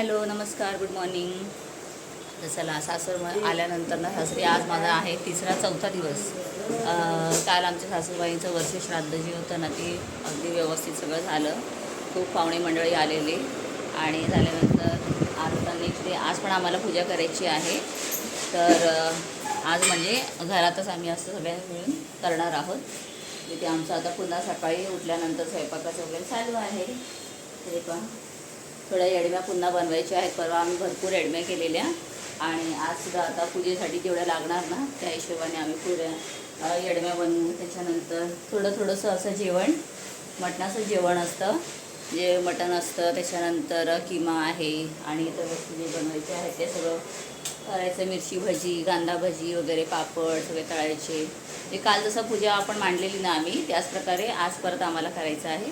Hello नमस्कार good morning. तर चला सासर आल्यानंतर ना सासरी आज माझा आहे तिसरा चौथा दिवस. काल आमच्या सासूबाईंचं वर्ष श्राद्ध जे होतं ना ते अगदी व्यवस्थित सगळं झालं. खूप पाहुणे मंडळी आलेली. आणि झाल्यानंतर आज त्यांनी नेक्स्ट डे आज पण आम्हाला पूजा करायची आहे. तर आज म्हणजे घरातच आम्ही असं सगळ्या मिळून करणार आहोत. तिथे आमचं आता पुन्हा सकाळी उठल्यानंतर स्वयंपाकाचं वगैरे चालू आहे. तरी पण थोड्या येडम्या पुन्हा बनवायच्या आहेत परवा आम्ही भरपूर येडम्या केलेल्या. आणि आज सुद्धा आता पूजेसाठी जेवढ्या लागणार ना त्या हिशोबाने आम्ही पुऱ्या येडम्या बनवू. त्याच्यानंतर थोडं थोडंसं असं जेवण मटणाचं जेवण असतं. जे मटण असतं त्याच्यानंतर किमा आहे आणि इतर वस्तू जे बनवायचे आहेत ते सगळं करायचं मिरची भजी कांदा भजी वगैरे पापड सगळे तळायचे. जे काल जसं पूजा आपण मांडलेली ना आम्ही त्याच प्रकारे आज परत आम्हाला करायचं आहे.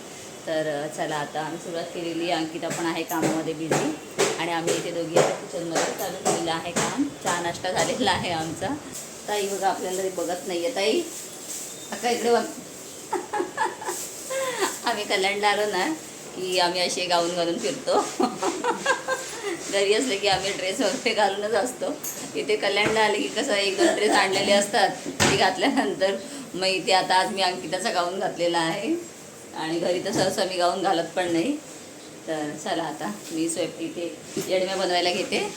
तर चला आता आम्ही सुरुवात केलेली अंकिता पण आहे कामामध्ये बिझी आणि आम्ही इथे दोघी आता किचनमध्ये चालू केलेलं आहे काम. चहा नाश्ता झालेला आहे आमचा. ताई बघा आपल्याला तरी बघत नाही आहे ताई अक्का इकडे बघ. आम्ही कल्याणला आलो ना की आम्ही असे गाऊन घालून फिरतो. घरी असले की आम्ही ड्रेस वगैरे घालूनच असतो. इथे कल्याणला आले की कसं एक दोन ड्रेस आणलेले असतात. ते घातल्यानंतर मग इथे आता आज मी अंकिताचा गाऊन घातलेला आहे. आणि घरी तर सहसा मी गाऊन घालत पण नाही. तर चला आता मी स्वयंपाक इथे येडम्या बनवायला घेते.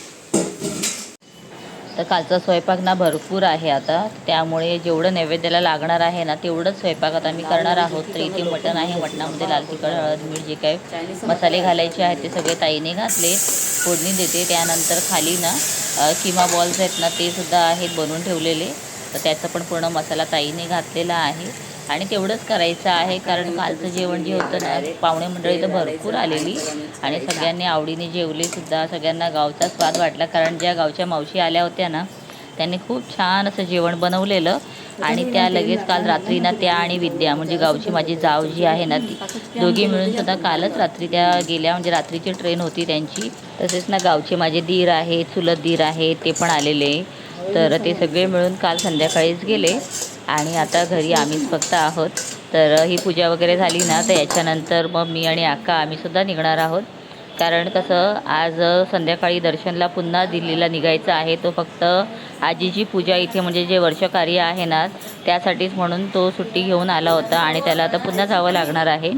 तर कालचा स्वयंपाक ना भरपूर आहे आता. त्यामुळे जेवढं नैवेद्याला लागणार आहे ना तेवढंच स्वयंपाक आता मी करणार आहोत. तर इथे मटण आहे. मटणामध्ये लाल तिखट हळद मीठ जे काय मसाले घालायचे आहेत ते सगळे ताईने घातले. फोडणी देते. त्यानंतर खाली ना किमा बॉल्स आहेत ना ते सुद्धा आहेत बनवून ठेवलेले. तर त्याचा पण पूर्ण मसाला ताईने घातलेला आहे. आणि तेवढंच करायचं आहे कारण कालचं जेवण जे होतं ना पाहुणे मंडळी तर भरपूर आलेली. आणि सगळ्यांनी आवडीने जेवले सुद्धा सगळ्यांना गावचा स्वाद वाटला कारण ज्या गावच्या मावशी आल्या होत्या ना त्यांनी खूप छान असं जेवण बनवलेलं. आणि त्या लगेच काल रात्री ना त्या आणि विद्या म्हणजे गावची माझी जाव जी आहे ना ती दोघी मिळून सुद्धा कालच रात्री त्या गेल्या म्हणजे रात्रीची ट्रेन होती त्यांची. तसेच ना गावचे माझे दीर आहेत चुलत दीर आहेत ते पण आलेले. तर ते सगळे मिळून काल संध्याकाळीच गेले. आणि आता घरी आम्हीच फक्त आहोत. तर ही पूजा वगैरे झाली ना तर याच्यानंतर मग मी आणि अक्का आम्हीसुद्धा निघणार आहोत. कारण कसं आज संध्याकाळी दर्शनला पुन्हा दिल्लीला निघायचं आहे. तो फक्त आजीची पूजा इथे म्हणजे जे वर्षकार्य आहे ना त्यासाठीच म्हणून तो सुट्टी घेऊन आला होता आणि त्याला आता पुन्हा जावं लागणार आहे.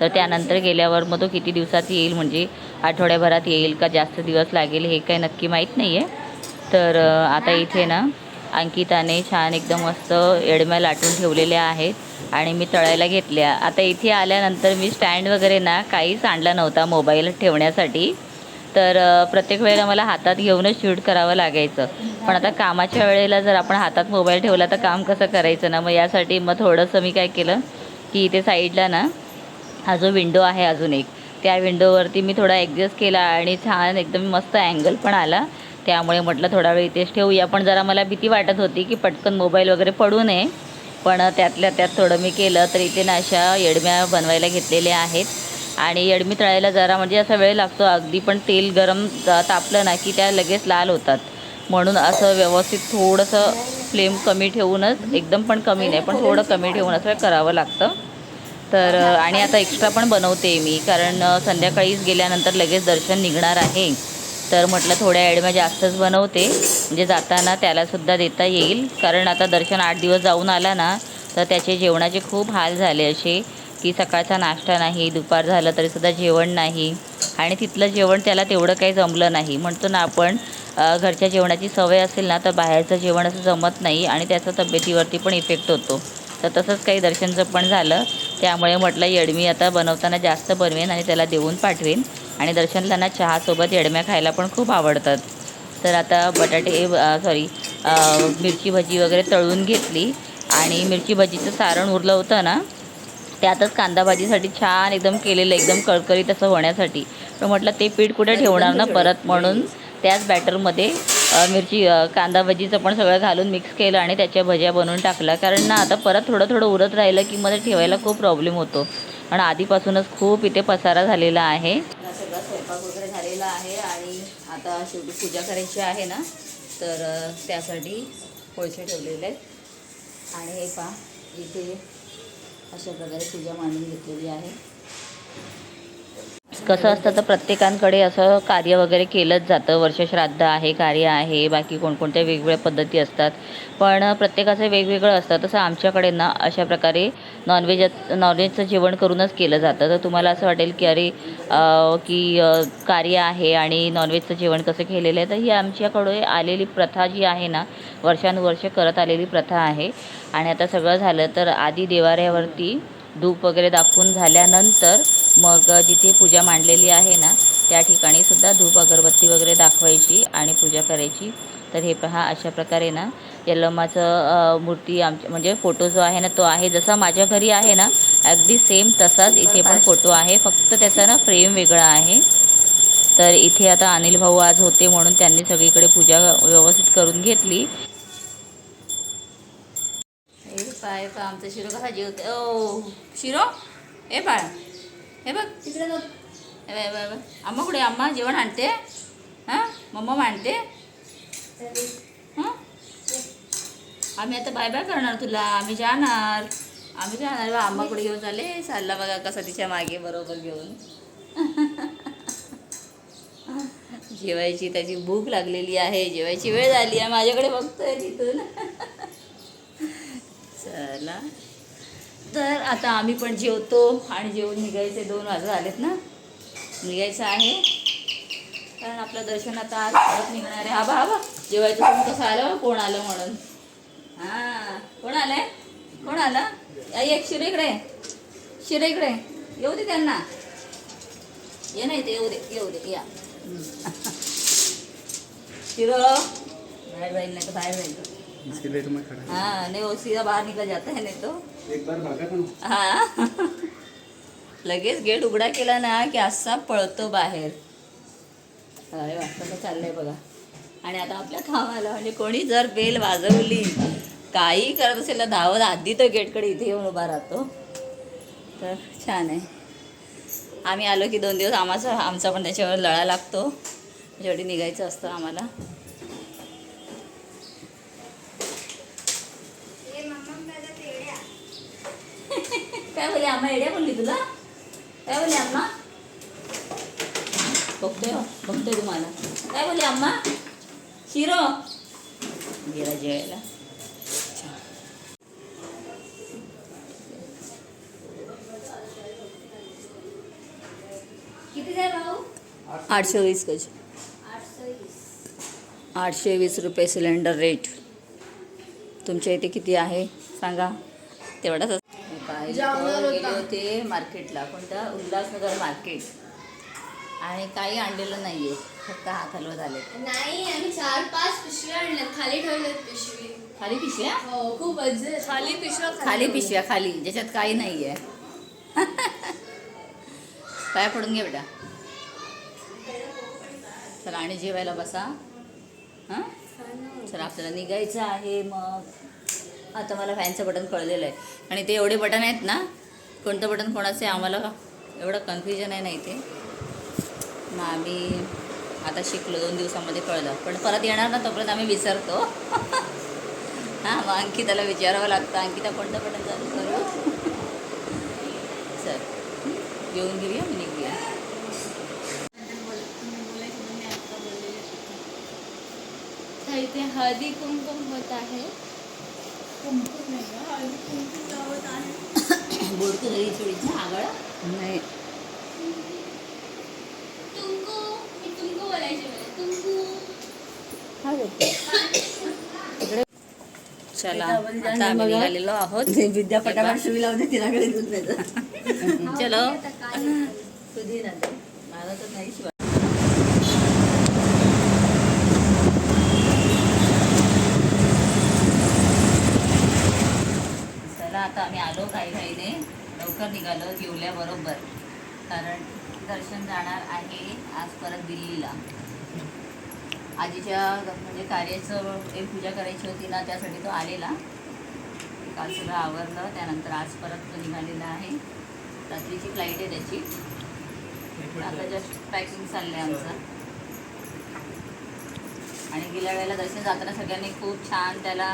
तर त्यानंतर गेल्यावर मग तो किती दिवसात येईल म्हणजे आठवड्याभरात येईल का जास्त दिवस लागेल हे काही नक्की माहीत नाही आहे तर आता इथे ना अंकिताने छान एकदम मस्त एडम्या लाटून ठेवलेल्या आहेत आणि मी तळायला घेतल्या. आता इथे आल्यानंतर मी स्टँड वगैरे ना काहीच आणला नव्हता मोबाईल ठेवण्यासाठी. तर प्रत्येक वेळेला मला हातात घेऊनच शूट करावं लागायचं. पण आता कामाच्या वेळेला जर आपण हातात मोबाईल ठेवला तर काम कसं करायचं ना? मग यासाठी मग थोडंसं मी काय केलं की इथे साईडला ना हा जो विंडो आहे अजून एक त्या विंडोवरती मी थोडा ॲडजस्ट केला आणि छान एकदम मस्त अँगल पण आला. त्यामुळे म्हटलं थोडा वेळ इथेच ठेवूया. पण जरा मला भीती वाटत होती की पटकन मोबाईल वगैरे पडू नये. पण त्यातल्या त्यात थोडं मी केलं तर इथे ना अशा येडम्या बनवायला घेतलेल्या आहेत. आणि येडमी तळायला जरा म्हणजे असा वेळ लागतो. अगदी पण तेल गरम तापलं ना की त्या लगेच लाल होतात. म्हणून असं व्यवस्थित थोडंसं फ्लेम कमी ठेवूनच एकदम पण कमी नाही पण थोडं कमी ठेवून असं करावं लागतं. तर आणि आता एक्स्ट्रा पण बनवते मी. कारण संध्याकाळीच गेल्यानंतर लगेच दर्शन निघणार आहे. तर म्हटलं थोड्या ॲडम्या जास्तच बनवते. म्हणजे जाताना त्यालासुद्धा देता येईल. कारण आता दर्शन आठ दिवस जाऊन आला ना तर त्याचे जेवणाचे खूप हाल झाले असे की सकाळचा नाश्ता नाही दुपार झालं तरीसुद्धा जेवण नाही. आणि तिथलं जेवण त्याला तेवढं काही जमलं नाही. म्हणतो ना आपण घरच्या जेवणाची सवय असेल ना तर बाहेरचं जेवण असं जमत नाही आणि त्याचा तब्येतीवरती पण इफेक्ट होतो. तर तसंच काही दर्शनचं पण झालं. त्यामुळे म्हटलं येडमी आता बनवताना जास्त बनवेन आणि त्याला देऊन पाठवेन. आणि दर्शनला ना चहासोबत येडम्या खायला पण खूप आवडतात. तर आता बटाटे सॉरी मिरची भजी वगैरे तळून घेतली आणि मिरची भजीचं सारण उरलं होतं ना त्यातच कांदा भाजीसाठी छान एकदम केलेलं एकदम कळकळीत असं होण्यासाठी. तर म्हटलं ते पीठ कुठे ठेवणार ना परत म्हणून त्याच बॅटरमध्ये मिरची कांदा भजीचं पण सगळं घालून मिक्स केलं आणि त्याच्या भज्या बनवून टाकल्या. कारण ना आता परत थोडं थोडं उरत राहिलं की मध्ये ठेवायला खूप प्रॉब्लेम होतो. आणि आधीपासूनच खूप इथे पसारा झालेला आहे. स्वयंपाक वगैरे झालेला आहे आणि आता शेवटी पूजा करायची आहे ना तर त्यासाठी कोळसे ठेवलेले आहेत. आणि हे पहा इथे अशा प्रकारे पूजा मांडून घेतलेली आहे. कसं असतं तर प्रत्येकांकडे असं कार्य वगैरे केलंच जातं. वर्षश्राद्ध आहे कार्य आहे बाकी कोणकोणत्या वेगवेगळ्या पद्धती असतात. पण प्रत्येकाचं वेगवेगळं असतं. तसं आमच्याकडे ना अशा प्रकारे नॉनव्हेज नॉनव्हेजचं जेवण करूनच केलं जातं. तर तुम्हाला असं वाटेल की अरे की कार्य आहे आणि नॉनव्हेजचं जेवण कसं केलेलं आहे. तर ही आमच्याकडे आलेली प्रथा जी आहे ना वर्षानुवर्ष करत आलेली प्रथा आहे. आणि आता सगळं झालं तर आधी देवाऱ्यावरती धूप वगैरे दाखवून झाल्यानंतर मग जिथे पूजा मांडलेली आहे ना त्या ठिकाणी सुद्धा धूप अगरबत्ती वगैरे दाखवायची आणि पूजा करायची. तर हे पहा अशा प्रकारे ना यल्लमाचं अ, मूर्ती आमच्या म्हणजे फोटो जो आहे ना तो आहे. जसा माझ्या घरी आहे ना अगदी सेम तसाच इथे पण फोटो आहे. फक्त त्याचा ना फ्रेम वेगळा आहे. तर इथे आता अनिल भाऊ आज होते म्हणून त्यांनी सगळीकडे पूजा व्यवस्थित करून घेतली. पाय आमचं शिरो कसा जेवते ओ शिरो? ए बाळ हे बघ. तिकडे बाय बाय अम्मा कुठे? अम्मा जेवण आणते. हां? मम्मा मांडते. आम्ही आता बाय बाय करणार तुला. आम्ही जाणार. आम्ही जाणार बा. अम्मा कुठे घेऊन चालले? चालला बघा कसा तिच्यामागे बरोबर घेऊन. जेवायची त्याची भूक लागलेली आहे. जेवायची वेळ झाली आहे. माझ्याकडे बघतोय तिथून. चला. तर आता आम्ही पण जेवतो आणि जेवून निघायचे दोन वाजता आलेत ना? निघायचं आहे. कारण आपलं दर्शन आता आज परत निघणार आहे. हा बा हा बा. जेवायचं तुम्ही कसं आलं? कोण आलं म्हणून? हां कोण आलंय? कोण आलं? आई एक शिरे इकडे. शिरे इकडे. येऊ दे त्यांना. ये नाही ते येऊ दे येऊ दे या. शिरो. बाहेर राहील नाही तर बाहेर राहील खड़ा हाँ नहीं वो सीधा बाहर निकल जाता है नहीं तो। एक बार भागा था हा. लगेच गेट उघडा केला ना की असा पळतो बाहेर. अरे वा चाललंय बघा. आणि आता आपल्या कामाला म्हणजे कोणी जर बेल वाजवली काही करत असेल तर धावत आधी तो गेटकडे इथे येऊन उभा राहतो. तर छान आहे. आम्ही आलो की दोन दिवस आम्हाचा आमचा पण त्याच्यावर लळा लागतो. जेवढी निघायचं असतं आम्हाला काय बोलली अम्मा एड्या बोलली तुला काय बोलली अम्मा बघतोय हो, बघतोय तुम्हाला काय बोलली अम्मा शिरो गेला जेवायला आठशे वीस वीस. आठशे वीस रुपये सिलेंडर रेट. तुमच्या इथे किती आहे? सांगा. तेवढाच गेले होते मार्केटला कोणत्या उल्हासनगर मार्केट. आणि काही आणलेलं नाही आहे फक्त हात हलवत आले. नाही आम्ही चार पाच पिशव्या आणल्या खाली ठेवल्यात पिशवी. खाली पिशव्या? हो खूप खाली पिशव्या खाली पिशव्या खाली. ज्याच्यात काही नाही आहे पाय पडून घे बेटा. चला आणि जेवायला बसा. हां? चला आपल्याला निघायचं आहे मग. आता मला फॅनचं बटन कळलेलं आहे. आणि ते एवढे बटन आहेत ना कोणतं बटन कोणाचं आहे आम्हाला एवढं कन्फ्युजन आहे ना इथे. मग आम्ही आता शिकलो दोन दिवसामध्ये कळलं. पण परत येणार ना तोपर्यंत आम्ही विसरतो. हां मग अंकिताला विचारावं लागतं. अंकिता कोणतं बटन चालू करू? चल. येऊन घेऊया मी निघूया. तर इथे हळदी कुंकुम होत आहे कुंकुम नाही गं, हळदी कुंकुम लावत आहे बोलतो थोडीच आगळ नाही चला आता आम्ही निघालेलो आहोत. विद्या पटापट शिवी लावते तिच्याकडे चलो. तुझी नंतर मला तर नाही शिवा चला आता आम्ही आलो काही घाईने लवकर निघालो जेवल्याबरोबर कारण दर्शन जाणार आहे आज परत दिल्लीला. आजीच्या म्हणजे कार्याचं एक पूजा करायची होती ना त्यासाठी तो आलेला. काल सगळं आवरलं त्यानंतर आज परत तो निघालेला आहे. रात्रीची फ्लाईट आहे त्याची. आता जस्ट पॅकिंग चाललं आहे आमचं. आणि गेल्या वेळेला दर्शन जाताना सगळ्यांनी खूप छान त्याला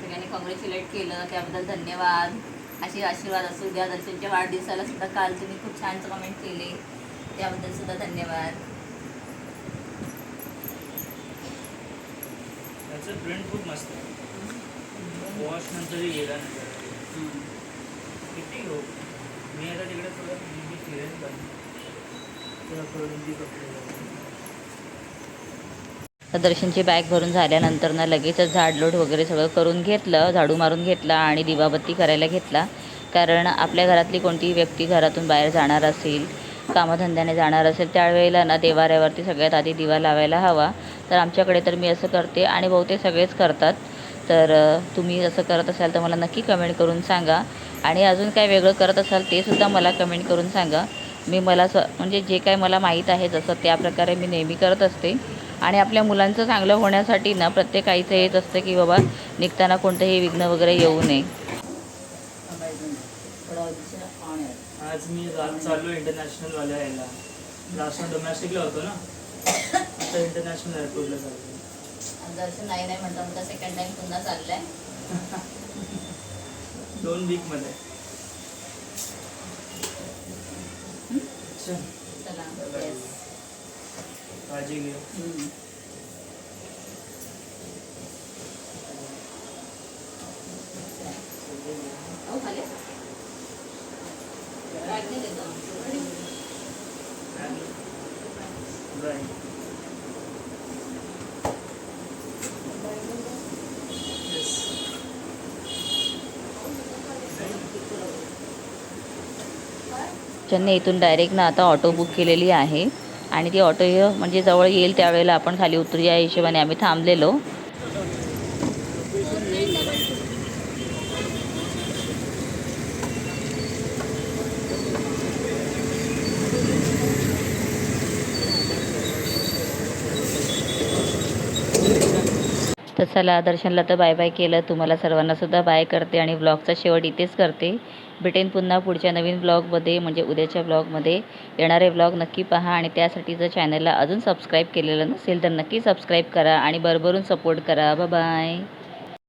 सगळ्यांनी कॉंग्रॅच्युलेट केलं. त्याबद्दल धन्यवाद. असे आशीर्वाद असू द्या. दर्शनच्या वाढदिवसाला सुद्धा काल तुम्ही खूप छान कमेंट केले. त्याबद्दल सुद्धा धन्यवाद. त्याचं प्रिंट खूप मस्त आहे. वॉश नंतर गेला किती हो? मी आता तिकडे थोडं मी फिरेन पण तेव्हा थोडं कपडे दर्शनची बॅग भरून झाल्यानंतर ना लगेचच झाडलोट वगैरे सगळं करून घेतलं झाडू मारून घेतला आणि दिवाबत्ती करायला घेतला. कारण आपल्या घरातली कोणतीही व्यक्ती घरातून बाहेर जाणार असेल कामधंद्याने जाणार असेल त्यावेळेला ना देवाऱ्यावरती सगळ्यात आधी दिवा लावायला हवा. तर आमच्याकडे तर मी असं करते आणि बहुतेक सगळेच करतात. तर तुम्ही असं करत असाल तर मला नक्की कमेंट करून सांगा. आणि अजून काय वेगळं करत असाल ते सुद्धा मला कमेंट करून सांगा. मी मला स म्हणजे जे काय मला माहीत आहे जसं त्या प्रकारे मी नेहमी करत असते. आणि आपल्या मुलांचं चांगलं होण्यासाठी ना प्रत्येक आईचं हेच असतं की बाबा निघताना कोणतंही विघ्न वगैरे येऊ नये. आज मी चाललो इंटरनॅशनल वाल्या यायला. लास्ट टाइम डोमॅस्टिकला होतो ना. आता इंटरनॅशनल एअरपोर्टला चाललो दर्शन नाही नाही म्हणता म्हणता सेकंड टाइम पुन्हा चाललाय. दोन वीकमध्ये अच्छा चला. काळजी घे. ज्यांनी इथून डायरेक्ट ना आता ऑटो बुक केलेली आहे. आणि ती ऑटो म्हणजे जवळ येईल त्यावेळेला आपण खाली उतरूया हिशोबाने आम्ही थांबलेलो. तर चला दर्शनला तर बाय बाय केलं. तुम्हाला सर्वांनासुद्धा बाय करते आणि ब्लॉगचा शेवट इथेच करते. भेटेन पुन्हा पुढच्या नवीन ब्लॉगमध्ये म्हणजे उद्याच्या ब्लॉगमध्ये येणारे ब्लॉग नक्की पहा आणि त्यासाठी जर चॅनलला अजून सबस्क्राईब केलेलं नसेल तर नक्की सबस्क्राईब करा आणि भरभरून सपोर्ट करा. बाय